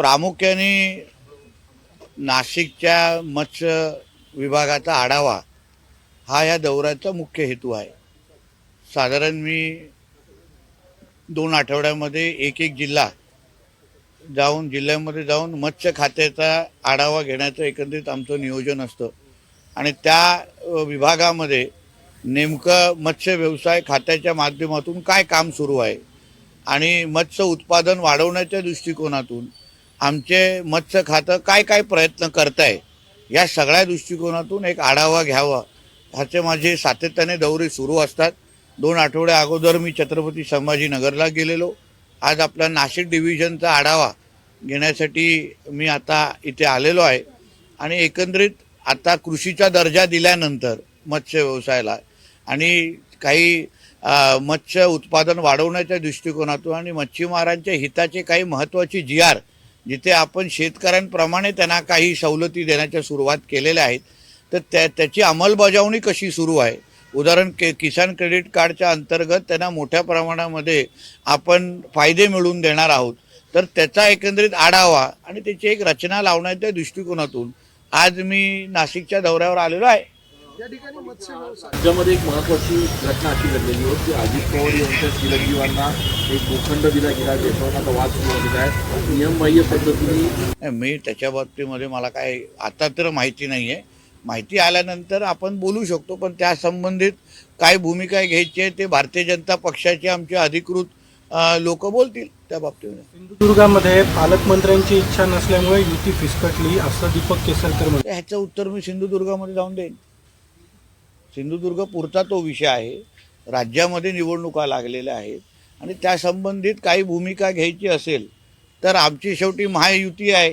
प्रामुख्याने नाशिकच्या मत्स्य विभागाचा आढावा हा या दौऱ्याचा मुख्य हेतू आहे. साधारण मी दोन आठवड्यामध्ये एक एक जिल्हा जाऊन जिल्ह्यामध्ये जाऊन मत्स्य खात्याचा आढावा घेण्याचं एकंदरीत आमचं नियोजन असतं. आणि त्या विभागामध्ये नेमकं मत्स्य व्यवसाय खात्याच्या माध्यमातून काय काम सुरू आहे आणि मत्स्य उत्पादन वाढवण्याच्या दृष्टिकोनातून आमचे मत्स्य खातं काय काय प्रयत्न करत आहे या सगळ्या दृष्टिकोनातून एक आढावा घ्यावा. ह्याचे माझे सातत्याने दौरे सुरू असतात. दोन आठवड्या अगोदर मी छत्रपती संभाजीनगरला गेलेलो. आज आपला नाशिक डिव्हिजनचा आढावा घेण्यासाठी मी आता इथे आलेलो आहे. आणि एकंदरीत आता कृषीचा दर्जा दिल्यानंतर मत्स्य व्यवसायाला आणि काही मत्स्य उत्पादन वाढवण्याच्या दृष्टिकोनातून आणि मच्छीमारांच्या हिताचे काही महत्त्वाचे जी आर जिथे आपण शेतकऱ्यांप्रमाणे त्यांना काही सवलती देण्याच्या सुरुवात केलेल्या आहेत तर त्या त्याची अंमलबजावणी कशी सुरू आहे? उदाहरण के किसान क्रेडिट कार्डच्या अंतर्गत त्यांना मोठ्या प्रमाणामध्ये आपण फायदे मिळवून देणार आहोत. तर त्याचा एकंदरीत आढावा आणि त्याची एक रचना लावण्याच्या दृष्टिकोनातून आज मी नाशिकच्या दौऱ्यावर आलेलो आहे. या ठिकाणी मत्स्य व्यवसाय. राज्यामध्ये एक महत्वाची घटना अशी घडलेली होती की अजित पवार यांच्या चिरंजीवांना एक भूखंड दिला गेला आता वाद सुरू झालेला आहे. नियमबाह्य पद्धतीने मी त्याच्या बाबतीमध्ये मला काय आता तर माहिती नाही आहे माहिती आल्यानंतर आपण बोलू शकतो पण त्या संबंधित काय भूमिका घ्यायची आहे ते भारतीय जनता पक्षाचे आमचे अधिकृत लोक बोलतील त्या बाबतीमध्ये. सिंधुदुर्गामध्ये पालकमंत्र्यांची इच्छा नसल्यामुळे युती फिसकटली असं दीपक केसरकर ह्याचं उत्तर मी सिंधुदुर्गामध्ये जाऊन देईन. सिंधुदुर्ग पुरता तो विषय आहे. राज्यामध्ये निवडणुका लागलेल्या आहेत. आणि त्या संबंधित काही भूमिका घ्यायची असेल तर आमची शेवटी महायुती आहे.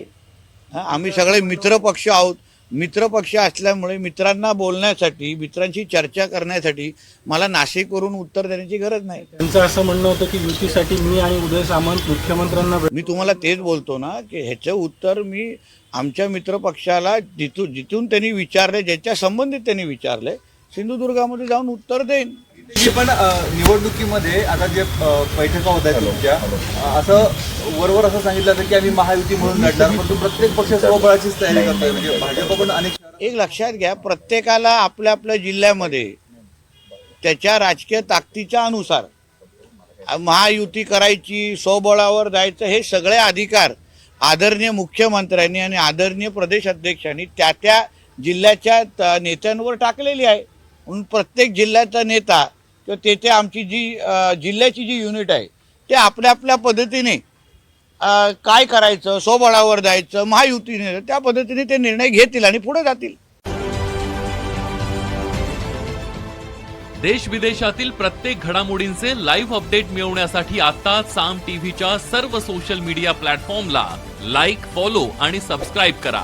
हा, आम्ही सगळे मित्र पक्ष आहोत. मित्र पक्ष असल्यामुळे मित्रांना बोलण्यासाठी मित्रांशी चर्चा करण्यासाठी मला नाशिकवरून उत्तर देण्याची गरज नाही. त्यांचं असं म्हणणं होतं की युतीसाठी मी आणि उदय सामंत मुख्यमंत्र्यांना मी तुम्हाला तेच बोलतो ना की ह्याचं उत्तर मी आमच्या मित्रपक्षाला जिथून जिथून त्यांनी विचारले ज्याच्या संबंधित त्यांनी विचारले सिंधुदुर्गामध्ये जाऊन उत्तर देईन. जी पण निवडणुकीमध्ये आता जे बैठका होत आहेत तुमच्या असं वरवर असं सांगितलं जातं की आम्ही महायुती म्हणून लढणार परंतु प्रत्येक पक्ष स्वबळाचीच तयारी करतोय. म्हणजे भाजप पण अनेक एक लक्षात घ्या प्रत्येकाला आपल्या आपल्या जिल्ह्यामध्ये त्याच्या राजकीय ताकदीच्या अनुसार महायुती करायची स्वबळावर जायचं हे सगळे अधिकार आदरणीय मुख्यमंत्र्यांनी आणि आदरणीय प्रदेश अध्यक्षांनी त्या त्या जिल्ह्याच्या त- नेत्यांवर टाकलेली आहे. म्हणून प्रत्येक जिल्ह्याचा नेता किंवा तेथे आमची जी जिल्ह्याची जी युनिट आहे ते आपल्या आपल्या पद्धतीने काय करायचं स्वबळावर जायचं महायुतीने त्या पद्धतीने ते निर्णय घेतील आणि पुढे जातील. देश विदेशातील प्रत्येक घडामोडींचे लाईव्ह अपडेट मिळवण्यासाठी आता साम टीव्हीच्या सर्व सोशल मीडिया प्लॅटफॉर्मला लाईक फॉलो आणि सबस्क्राईब करा.